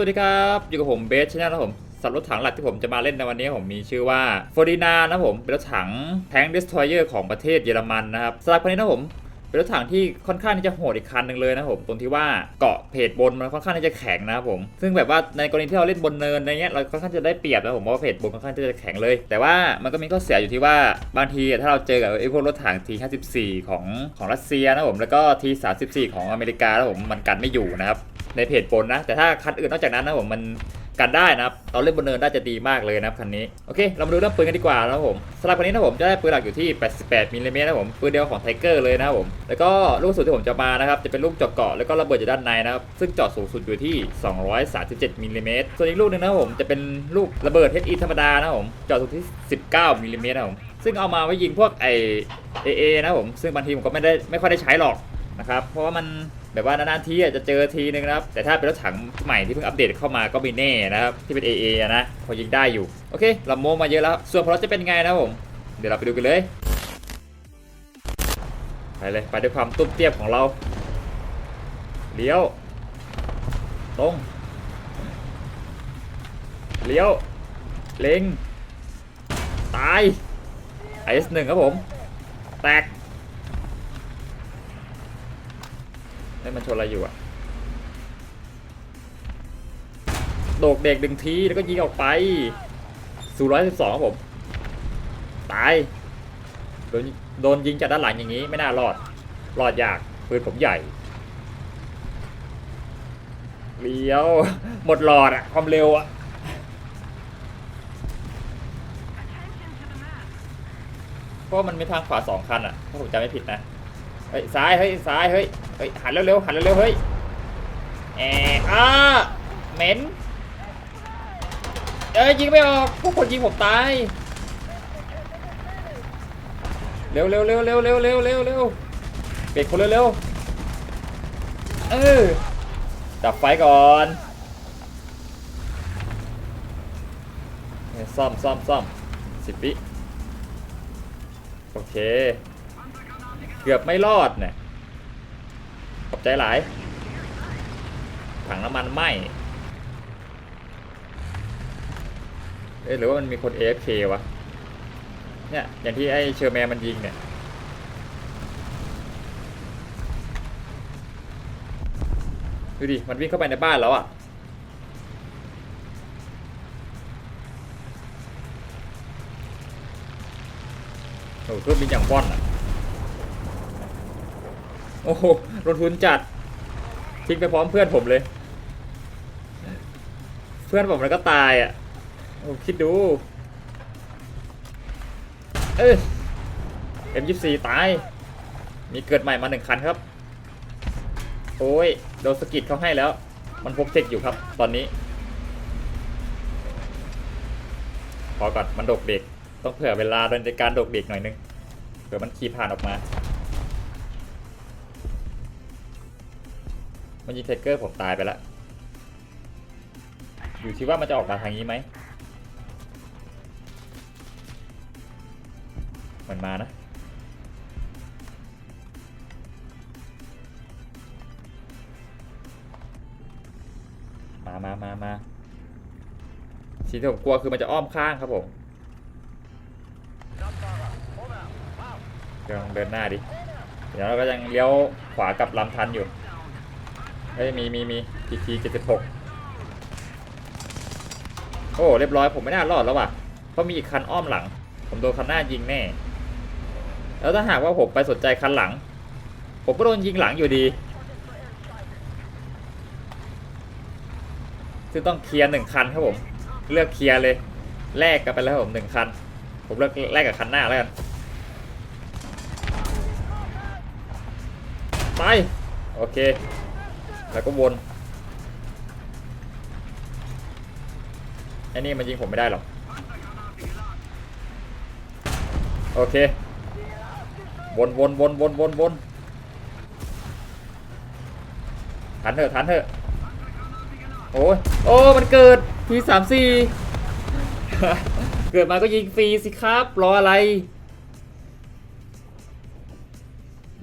สวัสดีครับ อยู่กับผมเบสชแนลนะผมสัตว์รถถังหลักที่ผมจะมาเล่นในวันนี้ผมมีชื่อว่าฟอร์ดินานะผม เป็นรถถังแทงดิสทรอยเออร์ของประเทศเยอรมันนะครับสำหรับคันนี้นะผมเป็นรถถังที่ค่อนข้างที่จะโหดอีกคันหนึ่งเลยนะผมตรงที่ว่าเกาะเพจบนมันค่อนข้างที่จะแข็งนะครับผม ซึ่งแบบว่าในกรณีที่เราเล่นบนเนินอะไรเงี้ยเราค่อนข้างจะได้เปรียบนะผมเพราะว่าเพจบนค่อนข้างที่จะแข็งเลย แต่ว่ามันก็มีข้อเสียอยู่ที่ว่าบางทีถ้าเราเจอกับไอ้พวกรถถัง T54 ของของรัสเซียนะผมแล้วก็ T34 ของอเมริกานะผมมันกันไม่อยู่นะครับ ในเพจบนนะ แต่ถ้าคันอื่นนอกจากนั้นนะผมมันกันได้นะครับตอนเล่นบนเนินได้จะดีมากเลยนะครับคันนี้โอเคเรามาดูเรื่องปืนกันดีกว่านะครับผมสำหรับคันนี้นะผมจะได้ปืนหลักอยู่ที่ 88มิลลิเมตรนะผมปืนเดียวของไทเกอร์เลยนะครับผมแล้วก็ลูกสุนที่ผมจะมานะครับจะเป็นลูกเจาะเกาะแล้วก็ระเบิดอยู่ด้านในนะครับซึ่งเจาะสูงสุดอยู่ที่ 237มิลลิเมตรส่วนอีกลูกหนึงนะผมจะเป็นลูกระเบิด HE ธรรมดานะผมเจาะสูงที่ 19มิลลิเมตรนะผมซึ่งเอามาไว้ยิงพวกไอเอเอนะผมซึ่งบางทีผมก็ไม่ได้ไม่ค่อยได้ใช้หรอกนะครับเพราะว่ามัน แบบว่านานๆทีอาจจะเจอทีนึงนะครับ แต่ถ้าเป็นรถถังใหม่ที่เพิ่งอัปเดตเข้ามาก็ม่แน่นะครับ ที่เป็น AA อนะ พอยิงได้อยู่ โอเคเราโมมาเยอะแล้ว ส่วนพอราจะเป็นไงนะผม เดี๋ยวเราไปดูกันเลย ไปเลย ไปด้วยความตุ้มเตี้ยมของเรา เลี้ยว ตรง เลี้ยว เล็ง ตาย IS1 ครับผม แตก เฮ้มันชนอะไรอยู่อะโดกเด็กหนึ่งทีแล้วก็ยิงออกไปสู่ร้อยสิบสองครับผม ตาย โดนโดนยิงจากด้านหลังอย่างนี้ ไม่น่ารอด รอดยากปืนผมใหญ่เลี้ยว หมดหลอดอะความเร็วอะเพราะมันมีทางขวาสองคันอะถ้าผมจำไม่ผิดนะ เฮ้ยซ้ายเฮ้ยซ้ายเฮ้ยเฮ้ยหันเร็วๆหันเร็วๆเฮ้ยแอบอ้าเหม็นเอ้ยยิงไม่ออกพวกคนยิงผมตายเร็วเร็วเร็วเร็วเร็วเร็วเร็วเร็วเบรกคนเร็วๆเออดับไฟก่อนซ่อมซ่อมซ่อมสิบวิโอเค กือบไม่รอดเนี่ยขอบใจหลาย ถังน้ำมันไหมเอ๊ะหรือว่ามันมีคน AFK วะ เนี่ย อย่างที่ไอ้เชอร์แมนมันยิงเนี่ย ดูดิ มันวิ่งเข้าไปในบ้านแล้วอะโอ้โหเครื่องบินอย่างว่อนอะ โอ้โหลงทุนจัดทิ้งไปพร้อมเพื่อนผมเลย เพื่อนผมแล้วก็ตายอะโอ้คิดดู เออ M24 ตาย มีเกิดใหม่มาหนึ่งคันครับ โอ้ย โดนสกิดเขาให้แล้ว มันพกเทคอยู่ครับ ตอนนี้ พอก่อน มันโดกเด็ก ต้องเผื่อเวลาในการโดกเด็กหน่อยนึง เผื่อมันขี่ผ่านออกมา มันยิงไทเกอร์ผมตายไปแล้วอยู่ที่ว่ามันจะออกมาทางนี้ไหมมันมานะมามามามาสิ่งที่ผมกลัวคือมันจะอ้อมข้างครับผมเดี๋ยวลองเดินหน้าดิ เดี๋ยวเราก็ยังเลี้ยวขวากลับลำทันอยู่ เฮ้ยมีมีมีทีทีเจ็ดสิบหกโอ้เรียบร้อยผมไม่น่ารอดแล้วว่ะเพราะมีอีกคันอ้อมหลัง ผมโดนคันหน้ายิงแน่ แล้วถ้าหากว่าผมไปสนใจคันหลัง ผมก็โดนยิงหลังอยู่ดีซึ่งต้องเคลียร์หนึ่งคันครับผม เลือกเคลียร์เลยแลกกันไปแล้วครับผมหนึ่งคัน ผมเลือกแลกกับคันหน้าแล้วกันไปโอเค แล้วก็วนไอ้นี่มันยิงผมไม่ได้หรอก โอเค วนวนวนวนวนวนทันเถอะทันเถอะ โอ้ยโอ้ มันเกิดทีสามสี่เกิดมาก็ยิงฟรีสิครับ รออะไร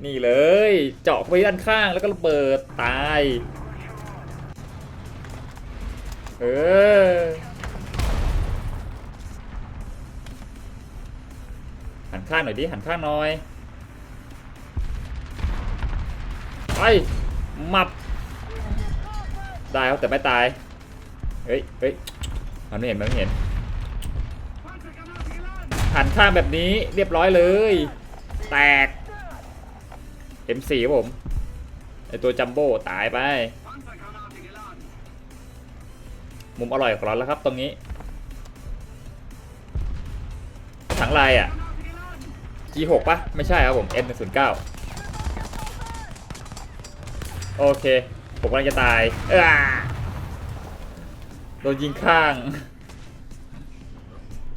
นี่เลย เจาะไปด้านข้างแล้วก็ระเบิดตาย เออหันข้างหน่อยดิหันข้างหน่อยไปมับได้ครับแต่ไม่ตาย เฮ้ยเฮ้ยมันไม่เห็นมันไม่เห็นหันข้างแบบนี้เรียบร้อยเลย แตก M4 ครับผมไอตัวจัมโบ้ตายไป มุมอร่อยของเราแล้วครับตรงนี้ ถังลายอะ G6 ปะไม่ใช่ครับผม M109 โอเค ผมกำลังจะตายเออโดนยิงข้าง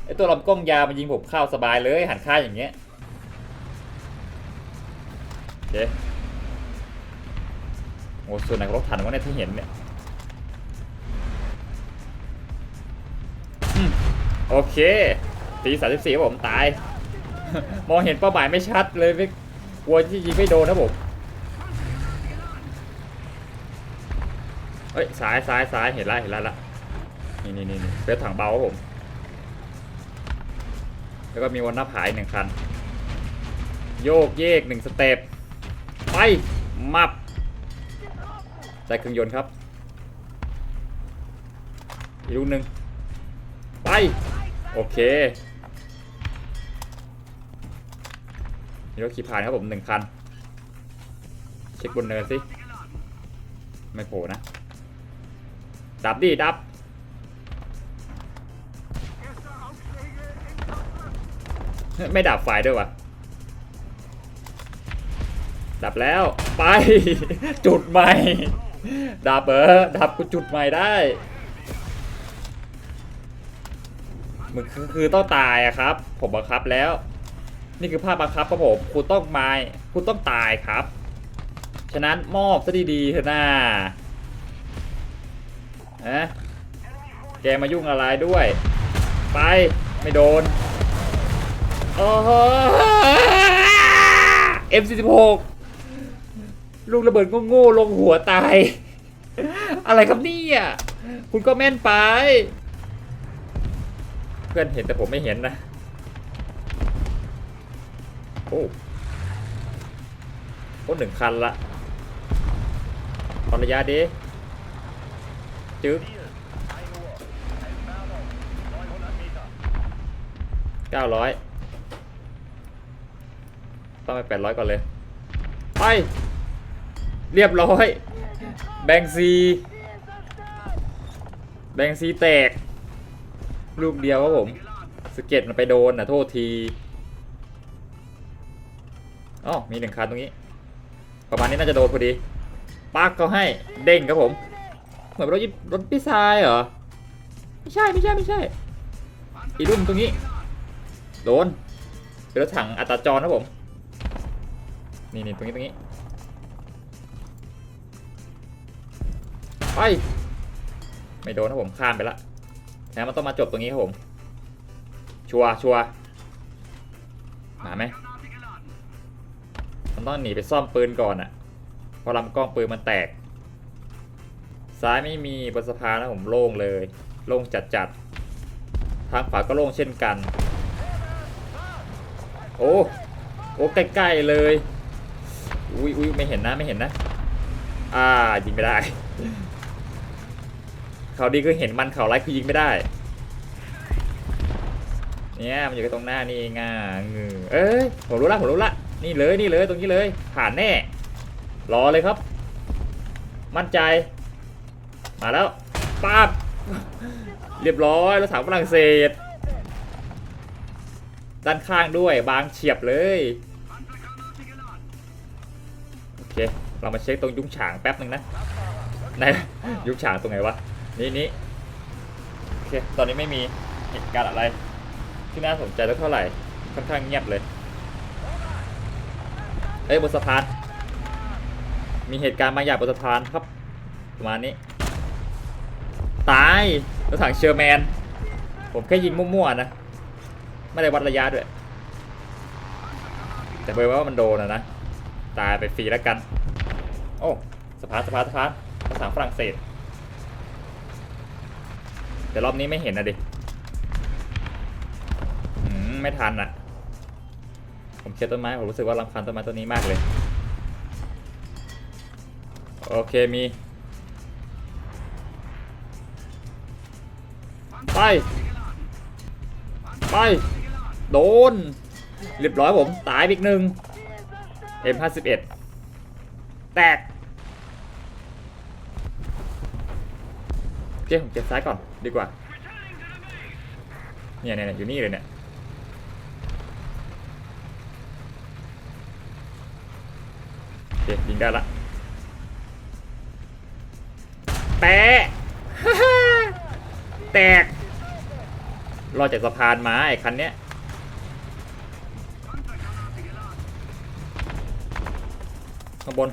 ไอตัวลำกล้องยามันยิงผมเข้าสบายเลยหันข้างอย่างเงี้ย โอเคโอ้ส่วนไหนของรถถังวะเนี่ยที่เห็นเนี่ยอืมโอเคตีสามสิบสี่ผมตาย มองเห็นเป้าหมายไม่ชัดเลยไม่กลัวที่ยิงไม่โดนนะผมเฮ้ยซ้ายซ้ายซ้ายเห็นแล้วเห็นแล้วละนี่นี่นี่นี่เป็นถังเบาครับผม แล้วก็มีวันหน้าผายหนึ่งคัน โยกเยกหนึ่งสเต็ป ไปมับใส่เครื่องยนต์ครับ อีกลูกหนึ่งไป โอเคมีรถขี่ผ่านครับผมหนึ่งคัน เช็คบนเนินสิ ไม่โผล่นะ ดับดิดับ ไม่ดับไฟด้วยวะ ดับแล้วไป จุดใหม่ ดับเออดับกูจุดใหม่ได้มันคือคือต้องตายอะครับ ผมบังคับแล้ว นี่คือภาพบังคับครับผมคุณต้องมาคุณต้องตายครับ ฉะนั้นมอบซะดีๆเถอะนะนะแกมายุ่งอะไรด้วย ไปไม่โดนโอ้โห M46 ลูกระเบิดโง่ๆลงหัวตาย อะไรครับเนี่ยคุณก็แม่นไป เพื่อนเห็นแต่ผมไม่เห็นนะ โอ้โอ้หนึ่งคันละตอนระยะดีจึ๊กเก้าร้อยต้องไปแปดร้อยก่อนเลย ไป เรียบร้อย แบงซีแบงซีแตก ลูกเดียวครับผม สเก็ตมันไปโดนนะโทษทีอ๋อมีหนึ่งคันตรงนี้ ประมาณนี้น่าจะโดนพอดีปักเขาให้เด้งครับผม เหมือนรถยิรถพี่ชายเหรอ ไม่ใช่ไม่ใช่ไม่ใช่ อีรุ่นตรงนี้ โดนเป็นรถถังอัตราจรนะผม นี่นี่ตรงนี้ตรงนี้ ไป ไม่โดนนะผมข้ามไปละแล้วมันต้องมาจบตรงนี้ครับผม ชัวร์ชัวร์มาไหมมันต้องหนีไปซ่อมปืนก่อนอะเพราะลำกล้องปืนมันแตก ซ้ายไม่มีบนสะพานนะผมโล่งเลย โล่งจัดจัดทางขวาก็โล่งเช่นกัน โอ้โอ้ใกล้ๆเลย อุ้ยอุ้ยไม่เห็นนะไม่เห็นนะ อ่ายิงไม่ได้ เขาดีคือเห็นมันเขาไล่คือยิงไม่ได้ เนี่ยมันอยู่ตรงหน้านี่งอะงือเอ้ยผมรู้ละผมรู้ละนี่เลยนี่เลยตรงนี้เลย ผ่านแน่ รอเลยครับ มั่นใจ มาแล้วป้าบเรียบร้อยรถถังฝรั่งเศส ด้านข้างด้วยบางเฉียบเลยโอเคเรามาเช็คตรงยุ้งฉางแป๊บหนึ่งนะไหนยุ้งฉางตรงไหนวะ นี่นี่โอเค ตอนนี้ไม่มีเหตุการณ์อะไร ที่น่าสนใจแล้วเท่าไหร่ ค่อนข้างเงียบเลย เอ้ยบนสะพาน มีเหตุการณ์บางอย่างบนสะพานครับ ประมาณนี้ ตายรถถังเชอร์แมน ผมแค่ยิงมั่วๆนะ ไม่ได้วัดระยะด้วย แต่เบอร์ว่ามันโดนอะนะ ตายไปฟรีแล้วกัน โอ้สะพานสะพานสะพานภาษาฝรั่งเศส แต่รอบนี้ไม่เห็นนะดิไม่ทันอะผมเคลียร์ต้นไม้ ผมรู้สึกว่ารำคาญต้นไม้ต้นนี้มากเลย โอเคมีไป ไป โดน เรียบร้อยผม ตายอีกหนึ่ง M51 แตก โอ เคผมเก็บซ้ายก่อนดีกว่า เนี่ยเนี่ยอยู่นี่เลยเนี่ย โอเคยิงได้ละ แปะแตก รอจากสะพานมาไอ้คันเนี้ยข้างบน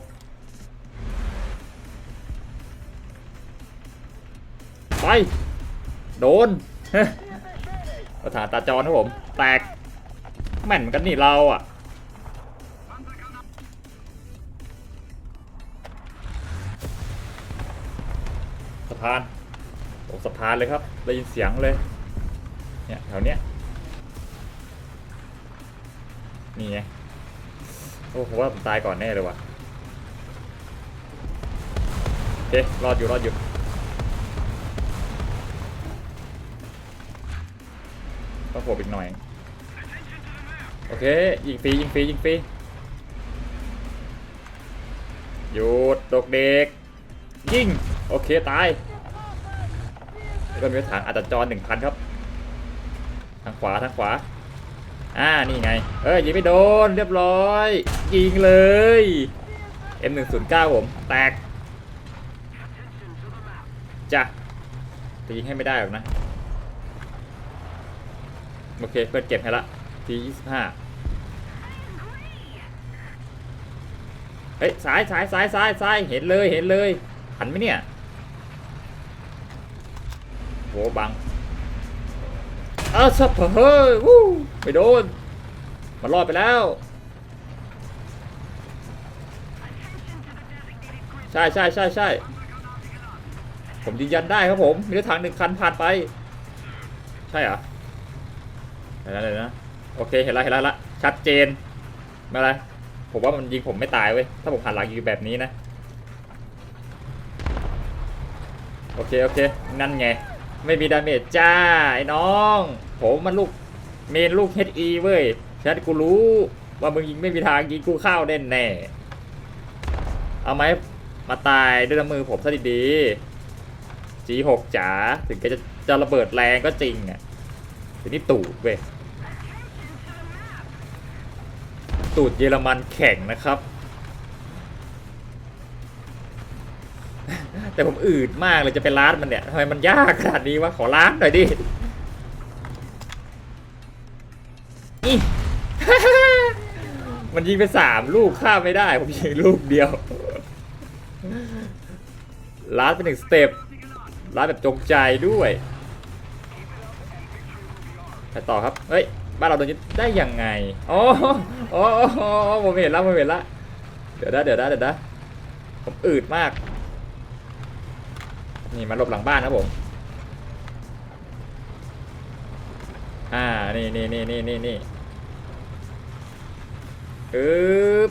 ไป โดนประธานตาจรครับผม แตก แม่นเหมือนกันนี่เราอะสะพานโอ้สะพานเลยครับ ได้ยินเสียงเลย เนี่ยแถวเนี้ย นี่ไง โอ้ผมว่าผมตายก่อนแน่เลยว่ะโอเครอดอยู่รอดอยู่ ต้องโผล่อีกหน่อย โอเค ยิงฟรียิงฟรียิงฟรีหยุดตกเด็ก ยิง โอเค ตายก็มีถังอัตจรหนึ่งคันครับ ทางขวาทางขวา อ่า นี่ไง เอ้ยยิงไม่โดน เรียบร้อย ยิงเลย M109 ผม แตก จ้ะจะยิงให้ไม่ได้หรอกนะ โอเคเพื่อนเก็บให้ละที25เฮ้ยซ้ายซ้ายซ้ายซ้ายซ้ายเห็นเลยเห็นเลยหันไหมเนี่ยโหบังเอ้าสับเฮ้ยวู้ไปโดนมันรอดไปแล้วใช่ใช่ใช่ใช่ผมยืนยันได้ครับผมมีรถถังหนึ่งคันผ่านไป ใช่เหรอ เห็นแล้วเลยนะโอเคเห็นแล้วเห็นแล้วละชัดเจนไม่เป็นไรผมว่ามันยิงผมไม่ตายเว้ยถ้าผมหันหลังยิงแบบนี้นะโอเคโอเคนั่นไง ไม่มีดาเมจจ้าไอ้น้อง ผมมันลูกเมนลูก HE เว้ยฉันกูรู้ว่ามึงยิงไม่มีทางยิงกูเข้าแน่แน่เอาไหมมาตายด้วยน้ำมือผมซะดีๆ G6 จ๋าถึงแกจะจะระเบิดแรงก็จริงอะทีนี้ตูดเว้ย ตูดเยอรมันแข็งนะครับ แต่ผมอืดมากเลยจะไปล้านมันเนี่ยทำไมมันยากขนาดนี้วะขอล้านหน่อยดิมันยิงไปสามลูกข้าไม่ได้ผมยิงลูกเดียวล้านเป็นหนึ่งสเต็ปล้านแบบจงใจด้วยไปต่อครับ เฮ้ย บ้านเราโดนยึดได้ยังไงอ๋ออ๋ออ๋อผมเห็นแล้วผมเห็นล้วเดี๋ยวนะเดี๋ยวนะเดี๋ยวนะผมอืดมาก นี่มาหลบหลังบ้านนะผม อ่า นี่นี่นี่นี่นี่นี่อึบ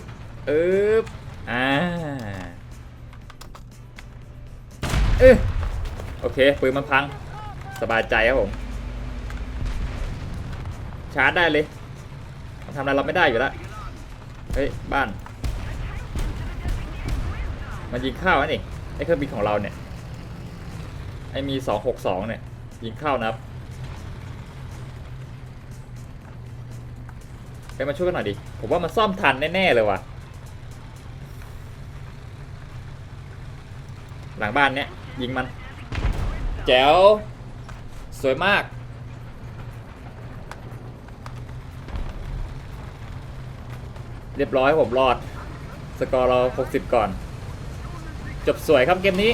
อึบอ่าเออโอเคปืนมันพัง สบายใจครับผม ชาร์จได้เลยมันทำอะไรเราไม่ได้อยู่แล้วเฮ้ยบ้านมันยิงข้าอันนี่ไอ้เครื่องบินของเราเนี่ยไอ้มี262เนี่ยยิงข้าวนะครับไปมาช่วยกันหน่อยดิผมว่ามันซ่อมทันแน่ๆเลยว่ะหลังบ้านเนี้ยยิงมันแจ๋วสวยมาก เรียบร้อยผมรอด สกอร์เรา 60 ก่อน จบสวยครับเกมนี้